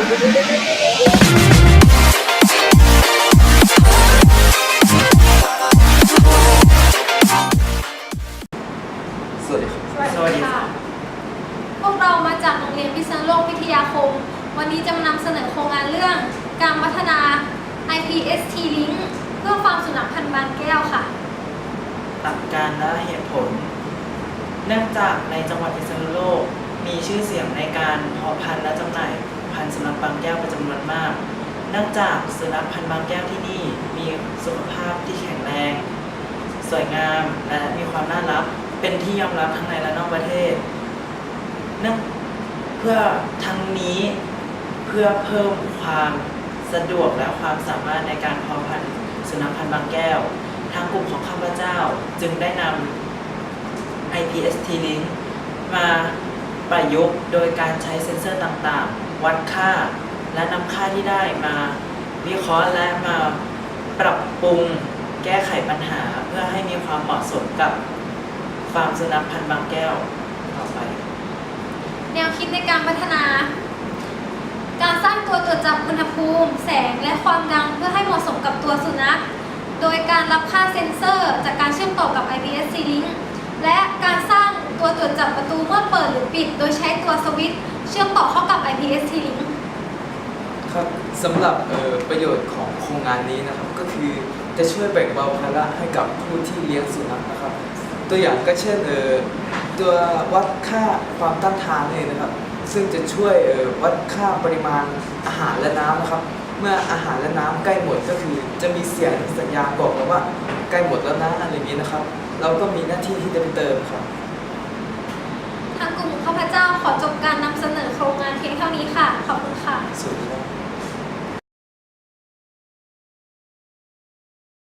สวัสดีครับ สวัสดีค่ะ พวกเรามาจากโรงเรียนพิษณุโลกวิทยาคม วันนี้จะมานำเสนอโครงงานเรื่อง การพัฒนา IPST Link เพื่อความสุนัขพันธุ์บางแก้วค่ะ หลักการและเหตุผล เนื่องจากในจังหวัดพิษณุโลก มีชื่อเสียงในการเพาะพันธุ์และจำหน่าย พันธุ์สุนัขบางแก้วเป็นจำนวนมากเนื่องจากสุนัขพันธุ์บางแก้วที่นี่มีสุขภาพที่แข็งแรง สวยงามและมีความน่ารักเป็นที่ยอมรับทั้งในและนอกประเทศเนื่องเพื่อทั้งนี้เพื่อเพิ่มความสะดวกและความสามารถในการเพาะพันธุ์สุนัขพันธุ์บางแก้ว ทางกลุ่มของข้าพเจ้าจึงได้นำ IPST Link มาประยุกต์โดยการใช้เซ็นเซอร์ต่างๆ วัดค่า และนำค่าที่ได้มาวิเคราะห์และมาปรับปรุงแก้ไขปัญหาเพื่อให้มีความเหมาะสมกับฟาร์มสุนัขพันธุ์บางแก้วต่อไป แนวคิดในการพัฒนา การสร้างตัวตรวจจับอุณหภูมิ แสงและความดังเพื่อให้ หรือปิด โดยใช้ตัวสวิตช์เชื่อมต่อเข้ากับ IPSC Link ครับสำหรับเอ่อประโยชน์ของโครงงานนี้นะครับ ก็คือจะช่วยแบ่งเบาภาระให้กับผู้ที่เลี้ยงสุนัขนะครับ ตัวอย่างก็เช่นเอ่อตัววัดค่าความต้านทานนี่นะครับ ซึ่งจะช่วยเอ่อวัดค่าปริมาณอาหารและน้ำนะครับ เมื่ออาหารและน้ำใกล้หมดก็คือ จะมีเสียงสัญญาณบอกเราว่าใกล้หมดแล้วนะอะไรอย่างนี้นะครับ เราก็มีหน้าที่ที่จะไปเติมครับ กลุ่มข้าพเจ้าขอจบการนำ